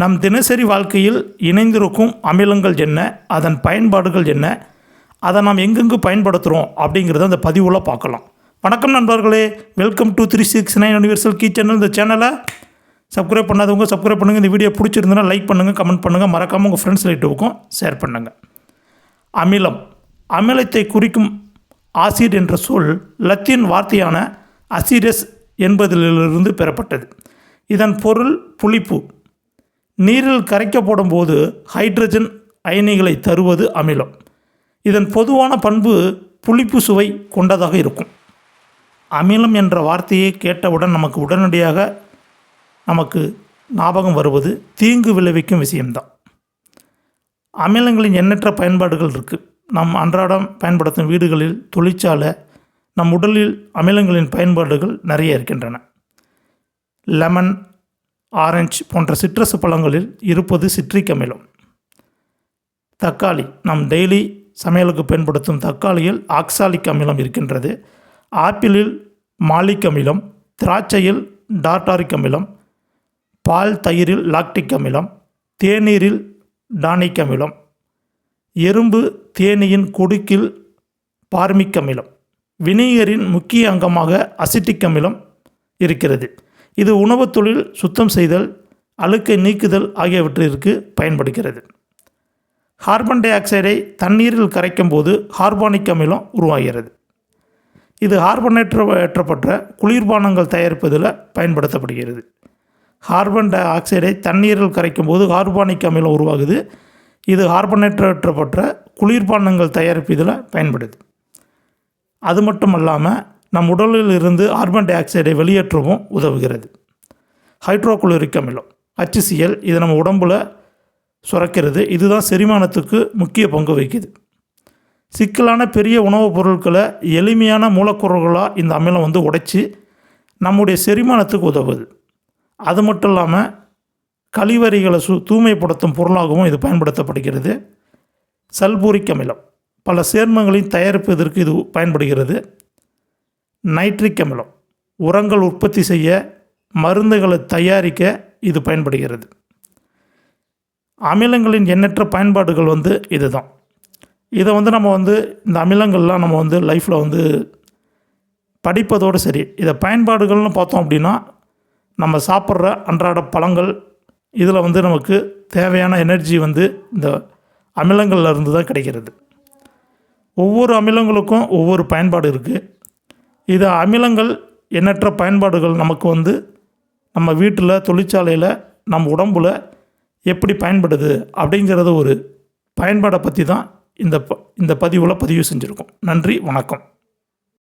நம் தினசரி வாழ்க்கையில் இணைந்திருக்கும் அமிலங்கள் என்ன அதன் பயன்பாடுகள் என்ன அதை நாம் எங்கெங்கு பயன்படுத்துகிறோம் அப்படிங்கிறத அந்த பதிவில் பார்க்கலாம். வணக்கம் நண்பர்களே welcome to three six nine universal key channel இந்த சேனலை சப்ஸ்கிரைப் பண்ணாதவங்க சப்ஸ்கிரைப் பண்ணுங்கள் இந்த வீடியோ பிடிச்சிருந்தனா லைக் பண்ணுங்கள் கமெண்ட் பண்ணுங்கள் மறக்காமல் உங்கள் ஃப்ரெண்ட்ஸ் லைட்டுக்கும் ஷேர் பண்ணுங்கள் அமிலம் அமிலத்தை குறிக்கும் ஆசிட் என்ற சொல் லத்தீன் வார்த்தையான அசிடஸ் என்பதிலிருந்து பெறப்பட்டது. இதன் பொருள் புளிப்பு. நீரில் கரைக்கப்படும் போது ஹைட்ரஜன் அயனிகளை தருவது அமிலம். இதன் பொதுவான பண்பு புளிப்பு சுவை கொண்டதாக இருக்கும். அமிலம் என்ற வார்த்தையை கேட்டவுடன் நமக்கு உடனடியாக நமக்கு ஞாபகம் வருவது தீங்கு விளைவிக்கும் விஷயம்தான். அமிலங்களின் எண்ணற்ற பயன்பாடுகள் இருக்குது நம் அன்றாடம் பயன்படுத்தும் வீடுகளில் தொழிற்சாலை நம் உடலில் அமிலங்களின் பயன்பாடுகள் நிறைய இருக்கின்றன. லெமன் ஆரஞ்சு போன்ற சிட்ரஸ் பழங்களில் இருப்பது சிட்ரிக் அமிலம். தக்காளி நம் டெய்லி சமையலுக்கு பயன்படுத்தும் தக்காளியில் ஆக்சாலிக் அமிலம் இருக்கின்றது. ஆப்பிளில் மாலிக் அமிலம் திராட்சையில் டார்டாரிக் அமிலம் பால் தயிரில் லாக்டிக் அமிலம் தேநீரில் டானிக் அமிலம் எறும்பு தேனீயின் கொடுக்கில் பார்மிக் அமிலம். வினிகரின் முக்கிய அங்கமாக அசிட்டிக் அமிலம் இருக்கிறது. இது உணவுத் தொழில் சுத்தம் செய்தல் அழுக்கை நீக்குதல் ஆகியவற்றிற்கு பயன்படுகிறது. கார்பன் டை ஆக்சைடை தண்ணீரில் கரைக்கும் போது ஹார்பானிக் அமிலம் உருவாகிறது. இது ஹார்பனேற்றப்பட்ட ஏற்றப்பட்ட குளிர்பானங்கள் தயாரிப்பதில் பயன்படுத்தப்படுகிறது. கார்பன் டை ஆக்சைடை தண்ணீரில் கரைக்கும் போது ஹார்பானிக் அமிலம் உருவாகுது. இது ஹார்பனேற்றப்பட்ட குளிர்பானங்கள் தயாரிப்பதில் பயன்படுது. அது மட்டும் அல்லாமல் நம் உடலில் இருந்து கார்பன் டை ஆக்சைடை வெளியேற்றவும் உதவுகிறது. ஹைட்ரோகுளோரிக் அமிலம் ஹச்சிசிஎல் இது நம்ம உடம்பில் சுரக்கிறது. இதுதான் செரிமானத்துக்கு முக்கிய பங்கு வகிக்குது. சிக்கலான பெரிய உணவுப் பொருட்களை எளிமையான மூலக்கூறுகளாக இந்த அமிலம் வந்து உடைச்சி நம்முடைய செரிமானத்துக்கு உதவுது. அது மட்டும் இல்லாமல் கழிவறைகளை சு தூய்மைப்படுத்தும் பொருளாகவும் இது பயன்படுத்தப்படுகிறது. சல்பூரிக் அமிலம் பல சேர்மங்களின் தயாரிப்பதற்கு இது பயன்படுகிறது. நைட்ரிக் அமிலம் உரங்கள் உற்பத்தி செய்ய மருந்துகளை தயாரிக்க இது பயன்படுகிறது. அமிலங்களின் எண்ணற்ற பயன்பாடுகள் வந்து இதுதான். இதை வந்து நம்ம வந்து இந்த அமிலங்கள்லாம் நம்ம வந்து லைஃப்பில் வந்து படிப்பதோடு சரி இதை பயன்பாடுகள்னு பார்த்தோம் அப்படின்னா நம்ம சாப்பிட்ற அன்றாட பழங்கள் இதில் வந்து நமக்கு தேவையான எனர்ஜி வந்து இந்த அமிலங்கள்லேருந்து தான் கிடைக்கிறது. ஒவ்வொரு அமிலங்களுக்கும் ஒவ்வொரு பயன்பாடு இருக்குது இது அமிலங்கள் எண்ணற்ற பயன்பாடுகள் நமக்கு வந்து நம்ம வீட்டில் தொழிற்சாலையில் நம்ம உடம்புல எப்படி பயன்படுது அப்படிங்கிறத ஒரு பயன்பாடை பற்றி தான் இந்த ப இந்த பதிவில் பதிவு செஞ்சுருக்கோம். நன்றி வணக்கம்.